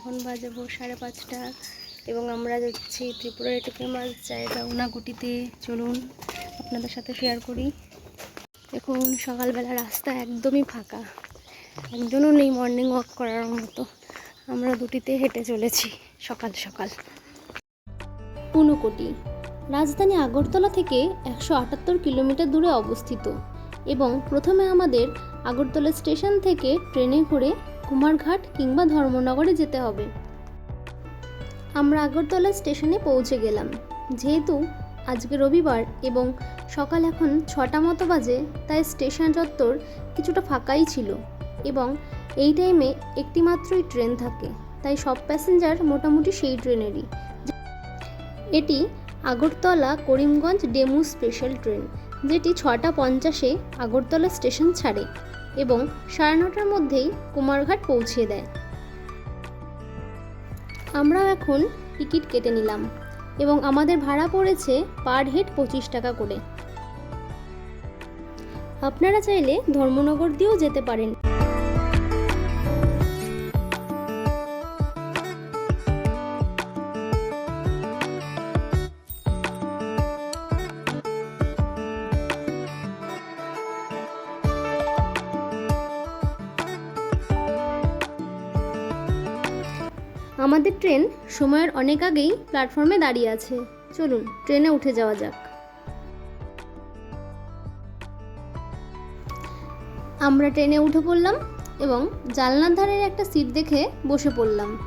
এখন বাজে ভোর সাড়ে পাঁচটা এবং আমরা যাচ্ছি ত্রিপুরার একটি ফেমাস জায়গা উনাকুটিতে চলুন আপনাদের সাথে শেয়ার করি। দেখুন, সকালবেলা রাস্তা একদমই ফাঁকা। একজনও নেই মর্নিং ওয়াক করার মতো। আমরা দুটিতে হেঁটে চলেছি সকাল সকাল। ঊনকোটি রাজধানী আগরতলা থেকে একশো আটাত্তর কিলোমিটার দূরে অবস্থিত এবং প্রথমে আমাদের আগরতলা স্টেশন থেকে ট্রেনে করে কুমারঘাট কিংবা ধর্মনগরে যেতে হবে। আমরা আগরতলা স্টেশনে পৌঁছে গেলাম। যেহেতু আজকে রবিবার এবং সকাল এখন ছটা মতো বাজে, তাই স্টেশন চত্বর কিছুটা ফাঁকাই ছিল এবং এই টাইমে একটি মাত্রই ট্রেন থাকে, তাই সব প্যাসেঞ্জার মোটামুটি সেই ট্রেনেরই। এটি Agartala Karimganj DEMU special train যেটি ছটা পঞ্চাশে আগরতলা স্টেশন ছাড়ে। এবং সাড়ে নটার মধ্যেই কুমারঘাট পৌঁছে দেয়। আমরাও এখন টিকিট কেটে নিলাম এবং আমাদের ভাড়া পড়েছে পার হেড পঁচিশ টাকা করে। আপনারা চাইলে ধর্মনগর দিয়েও যেতে পারেন। আমাদের ট্রেন সময়ের অনেক আগেই প্ল্যাটফর্মে দাঁড়িয়ে আছে। চলুন, ট্রেনে উঠে যাওয়া যাক। আমরা ট্রেনে উঠে পড়লাম এবং জানলার ধারের একটা সিট দেখে বসে পড়লাম।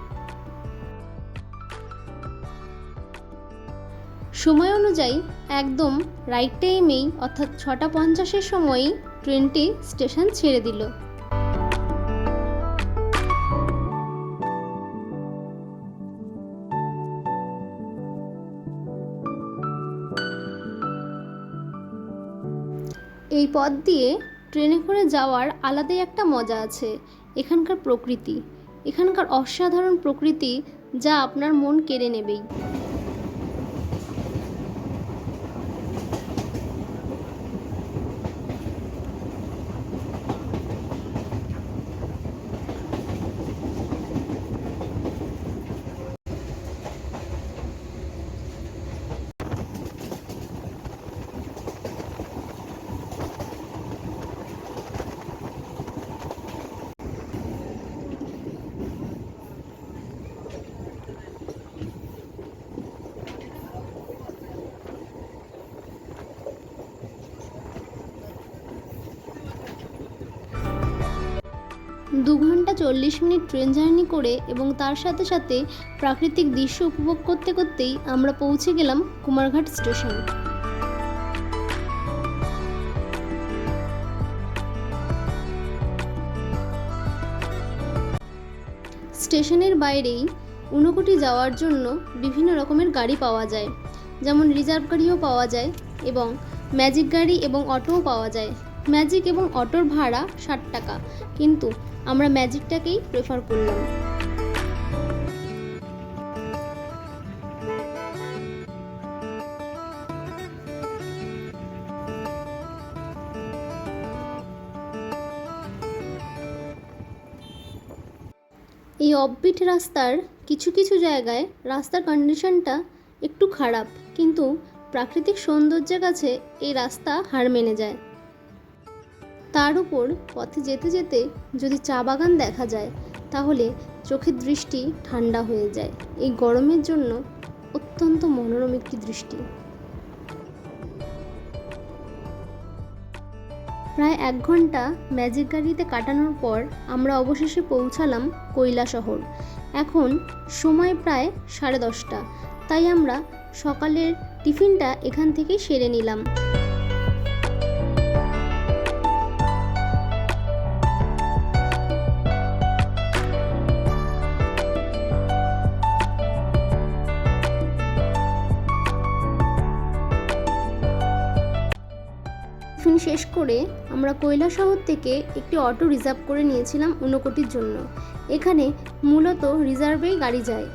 সময় অনুযায়ী একদম রাইট টাইমেই অর্থাৎ ছটা পঞ্চাশের সময়ই ট্রেনটি স্টেশন ছেড়ে দিল। এই পথ দিয়ে ট্রেনে করে যাওয়ার আলাদাই একটা মজা আছে, এখানকার প্রকৃতি। এখানকার অসাধারণ প্রকৃতি যা আপনার মন কেড়ে নেবেই। দু ঘণ্টা চল্লিশ মিনিট ট্রেন জার্নি করে এবং তার সাথে সাথে প্রাকৃতিক দৃশ্য উপভোগ করতে করতেই আমরা পৌঁছে গেলাম কুমারঘাট স্টেশন। স্টেশনের বাইরেই ঊনকোটি যাওয়ার জন্য বিভিন্ন রকমের গাড়ি পাওয়া যায়, যেমন রিজার্ভ গাড়িও পাওয়া যায় এবং ম্যাজিক গাড়ি এবং অটোও পাওয়া যায়। ম্যাজিক এবং অটোর ভাড়া ষাট টাকা, কিন্তু আমরা ম্যাজিকটাকেই প্রেফার করলাম। এই অফবিট রাস্তার কিছু কিছু জায়গায় রাস্তার কন্ডিশনটা একটু খারাপ, কিন্তু প্রাকৃতিক সৌন্দর্যের কাছে এই রাস্তা হার মেনে যায়। তার উপর পথে যেতে যেতে যদি চা বাগান দেখা যায়, তাহলে চোখের দৃষ্টি ঠান্ডা হয়ে যায়। এই গরমের জন্য অত্যন্ত মনোরম একটি দৃষ্টি। প্রায় এক ঘণ্টা ম্যাজিক গাড়িতে কাটানোর পর আমরা অবশেষে পৌঁছালাম কৈলা শহর। এখন সময় প্রায় সাড়ে দশটা, তাই আমরা সকালের টিফিনটা এখান থেকেই সেরে নিলাম। করে আমরা কৈলা শহর থেকে একটি অটো রিজার্ভ করে নিয়েছিলাম ঊনকোটির জন্য। এখানে মূলত রিজার্ভেই গাড়ি যায়।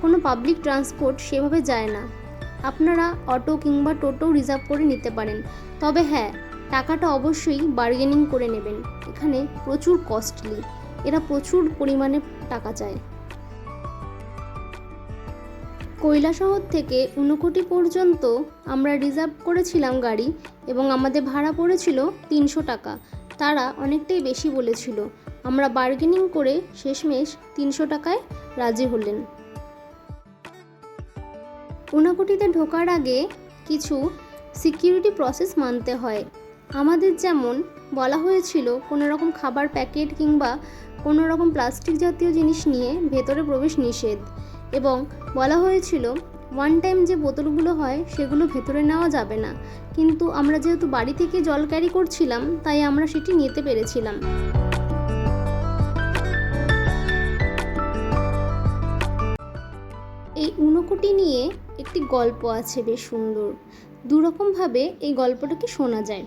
কোনো পাবলিক ট্রান্সপোর্ট সেভাবে যায় না। আপনারা অটো কিংবা টোটো রিজার্ভ করে নিতে পারেন। তবে হ্যাঁ টাকাটা অবশ্যই বার্গেনিং করে নেবেন। এখানে প্রচুর কস্টলি। এরা প্রচুর পরিমাণে টাকা চায়। কৈলাসহর থেকে ঊনকোটি পর্যন্ত আমরা রিজার্ভ করেছিলাম গাড়ি এবং আমাদের ভাড়া পড়েছিল তিনশো টাকা। তারা অনেকটাই বেশি বলেছিল। আমরা বার্গেনিং করে শেষমেশ তিনশো টাকায় রাজি হলেন। ঊনকোটিতে ঢোকার আগে কিছু সিকিউরিটি প্রসেস মানতে হয়। আমাদের যেমন বলা হয়েছিল কোনো রকম খাবার প্যাকেট কিংবা কোনো রকম প্লাস্টিক জাতীয় জিনিস নিয়ে ভেতরে প্রবেশ নিষেধ। এবং বলা হয়েছিল ওয়ান টাইম যে বোতলগুলো হয়, সেগুলো ভেতরে নেওয়া যাবে না। কিন্তু আমরা যেহেতু বাড়ি থেকে জল ক্যারি করছিলাম, তাই আমরা সেটি নিতে পেরেছিলাম। এই ঊনকোটি নিয়ে একটি গল্প আছে বেশ সুন্দর। দুরকমভাবে এই গল্পটাকে শোনা যায়।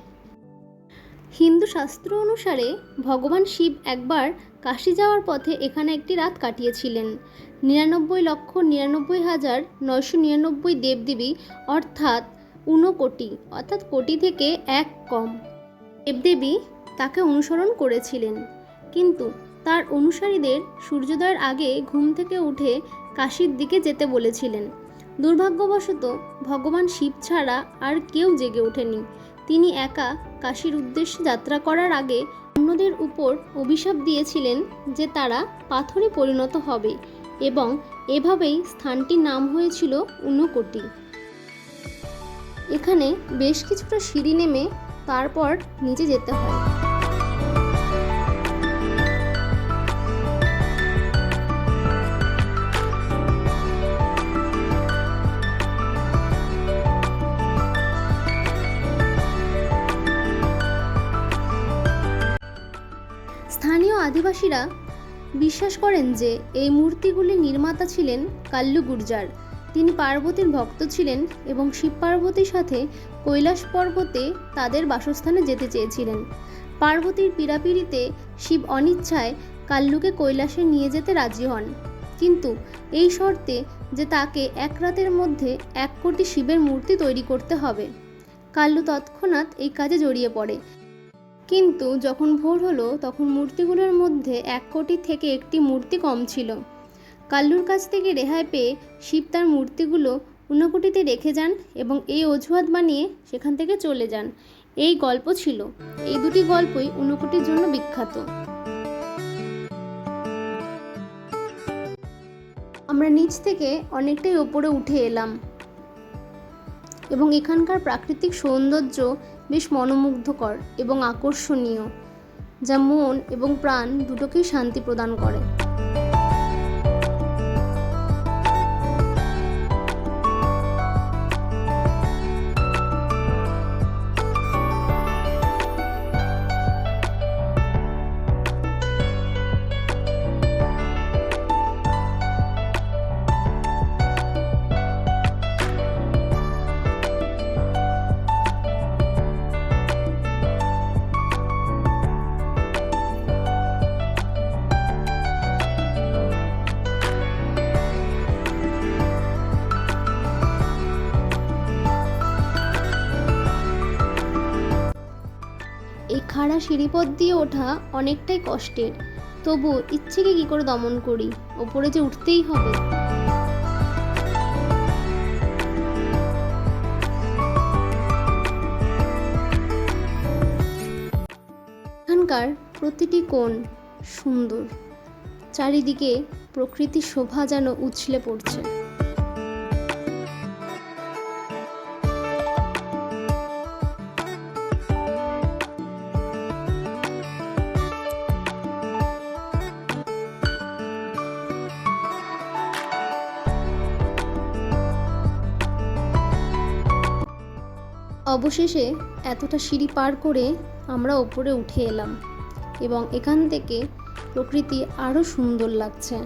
হিন্দু শাস্ত্র অনুসারে ভগবান শিব একবার কাশি যাওয়ার পথে এখানে একটি রাত কাটিয়েছিলেন। নিরানব্বই লক্ষ নিরানব্বই হাজার নয়শো নিরানব্বই দেবদেবী, অর্থাৎ ঊনকোটি অর্থাৎ কোটি থেকে এক কম। দেবদেবী তাকে অনুসরণ করেছিলেন, কিন্তু তার অনুসারীদের সূর্যোদয়ের আগে ঘুম থেকে উঠে কাশির দিকে যেতে বলেছিলেন। দুর্ভাগ্যবশত ভগবান শিব ছাড়া আর কেউ জেগে ওঠেনি। তিনি একা কাশীর উদ্দেশ্যে যাত্রা করার আগে অন্যদের উপর অভিশাপ দিয়েছিলেন যে তারা পাথরে পরিণত হবে। এবং এভাবেই স্থানটির নাম হয়েছিল ঊনকোটি এখানে বেশ কিছুটা সিঁড়ি নেমে তারপর নিচে যেতে হয়। স্থানীয় আদিবাসীরা বিশ্বাস করেন যে এই মূর্তিগুলির নির্মাতা ছিলেন কাল্লু গুর্জার। তিনি পার্বতীর ভক্ত ছিলেন এবং শিব পার্বতীর সাথে কৈলাস পর্বতে তাদের বাসস্থানে যেতে চেয়েছিলেন। পার্বতীর পীড়াপিড়িতে শিব অনিচ্ছায় কাল্লুকে কৈলাসে নিয়ে যেতে রাজি হন। কিন্তু এই শর্তে যে তাকে এক রাতের মধ্যে এক কোটি শিবের মূর্তি তৈরি করতে হবে। কাল্লু তৎক্ষণাৎ এই কাজে জড়িয়ে পড়ে। কিন্তু যখন ভোর হলো, তখন মূর্তিগুলোর মধ্যে এক কোটি থেকে একটি মূর্তি কম ছিল। কাল্লুর কাছ থেকে রেহাই পেয়ে শিব তার মূর্তিগুলো ঊনকোটিতে রেখে যান এবং এই অজুহাত বানিয়ে সেখান থেকে চলে যান। এই গল্প ছিল। এই দুটি গল্পই ঊনকোটির জন্য বিখ্যাত। আমরা নিচ থেকে অনেকটাই ওপরে উঠে এলাম এবং এখানকার প্রাকৃতিক সৌন্দর্য বেশ মনোমুগ্ধকর এবং আকর্ষণীয় যা মন এবং প্রাণ দুটোকেই শান্তি প্রদান করে। সিঁড়িপথ দিয়ে ওঠা অনেকটাই কষ্টের। তবু ইচ্ছেকে কি করে দমন করি? ওপরে যে উঠতেই হবে। এখানকার প্রতিটি কোণ সুন্দর। চারিদিকে প্রকৃতি শোভা যেন উছলে পড়ছে। অবশেষে এতটা সিঁড়ি পার করে আমরা ওপরে উঠে এলাম এবং এখান থেকে প্রকৃতি আরও সুন্দর লাগছে।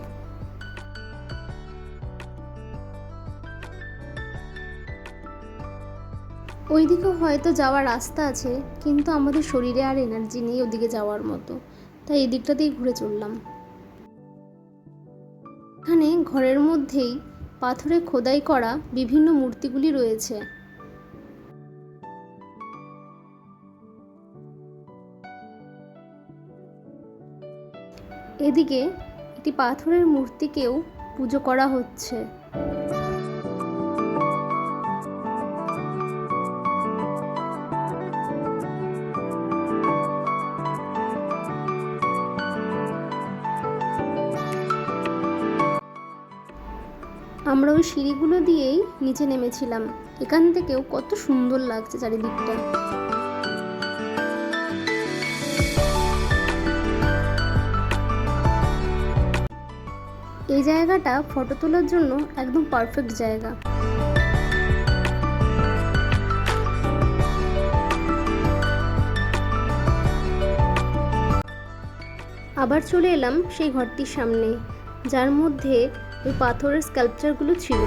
ওইদিকেও হয়তো যাওয়ার রাস্তা আছে, কিন্তু আমাদের শরীরে আর এনার্জি নেই ওদিকে যাওয়ার মতো। তাই এই দিকটাতেই ঘুরে চললাম। এখানে ঘরের মধ্যেই পাথরে খোদাই করা বিভিন্ন মূর্তিগুলি রয়েছে। এদিকে একটি পাথরের মূর্তিকেও পুজো করা হচ্ছে। আমরা ওই সিঁড়িগুলো দিয়েই নিচে নেমেছিলাম। এখান থেকেও কত সুন্দর লাগছে চারিদিকটা। এই জায়গাটা ফটো তোলার জন্য একদম পারফেক্ট জায়গা। আবার চলে এলাম সেই ঘরটির সামনে, যার মধ্যে ওই পাথরের স্কাল্পচারগুলো ছিল।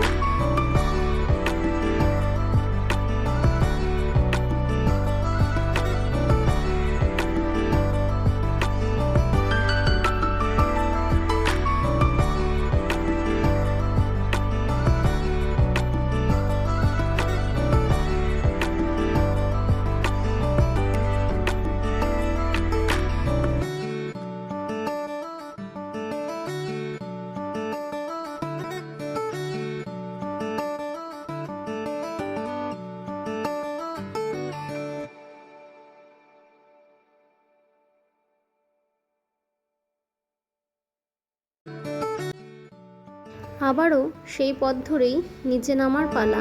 আবারও সেই পথ ধরেই নিচে নামার পালা।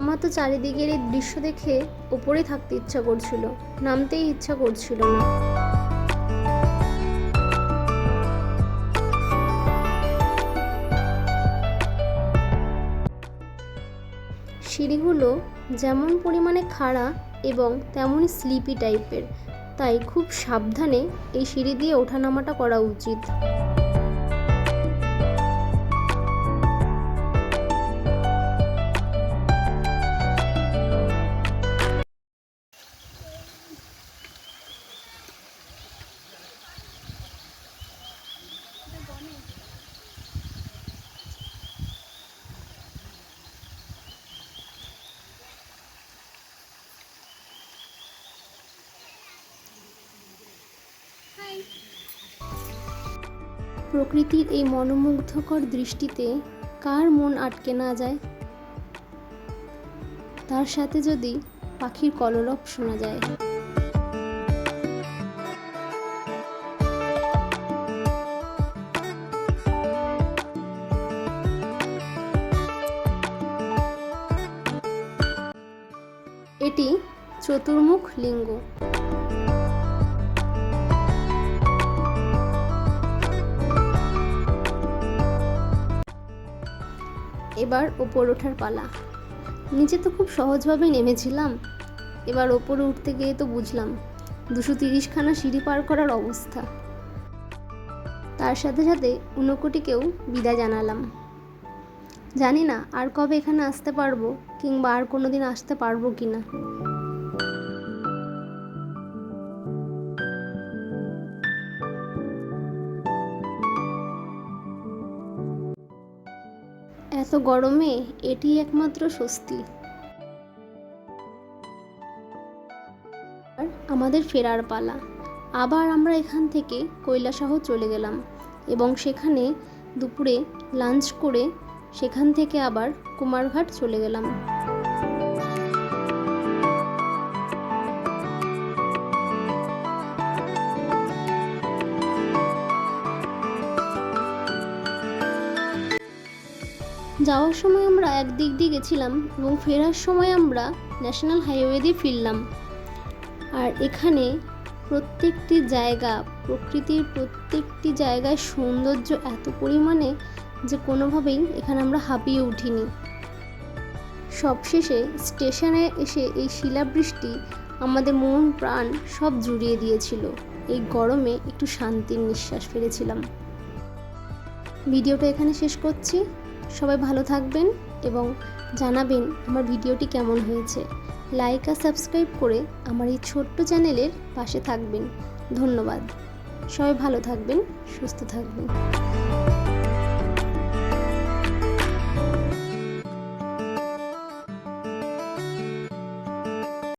আমার তো চারিদিকের এই দৃশ্য দেখে ওপরে থাকতে ইচ্ছা করছিল, নামতেই ইচ্ছা করছিল না। সিঁড়িগুলো যেমন পরিমাণে খাড়া এবং তেমনই স্লিপি টাইপের তাই খুব সাবধানে এই সিঁড়ি দিয়ে ওঠানামাটা করা উচিত। প্রকৃতির এই মনোমুগ্ধকর দৃষ্টিতে কার মন আটকে না যায়? তার সাথে যদি পাখির কলরব শোনা যায়। এটি চতুর্মুখ লিঙ্গ। এবার ওপর ওঠার পালা। নিচে তো খুব সহজভাবে নেমেছিলাম। এবার ওপরে উঠতে গিয়ে তো বুঝলাম, দুশো তিরিশখানা সিঁড়ি পার করার অবস্থা। তার সাথে সাথে উনকোটিকেও বিদায় জানালাম। জানি না আর কবে এখানে আসতে পারব কিংবা আর কোনো দিন আসতে পারব কি না এত গরমে এটি একমাত্র স্বস্তি। আমাদের ফেরার পালা। আবার আমরা এখান থেকে কৈলাসহ চলে গেলাম এবং সেখানে দুপুরে লাঞ্চ করে সেখান থেকে আবার কুমারঘাট চলে গেলাম। যাওয়ার সময় আমরা এক দিক দিয়ে গেছিলাম এবং ফেরার সময় আমরা ন্যাশনাল হাইওয়ে দিয়ে ফিরলাম। আর এখানে প্রত্যেকটি জায়গা, প্রকৃতির প্রত্যেকটি জায়গায় সৌন্দর্য এত পরিমাণে যে কোনোভাবেই এখানে আমরা হাঁপিয়ে উঠিনি। সবশেষে স্টেশনে এসে এই শিলাবৃষ্টি আমাদের মন, প্রাণ সব জুড়িয়ে দিয়েছিল। এই গরমে একটু শান্তির নিঃশ্বাস ফেলেছিলাম। ভিডিওটা এখানে শেষ করছি। সবাই ভালো থাকবেন এবং জানাবেন আমার ভিডিওটি কেমন হয়েছে। লাইক আর সাবস্ক্রাইব করে আমার এই ছোট্ট চ্যানেলের পাশে থাকবেন। ধন্যবাদ। সবাই ভালো থাকবেন, সুস্থ থাকবেন।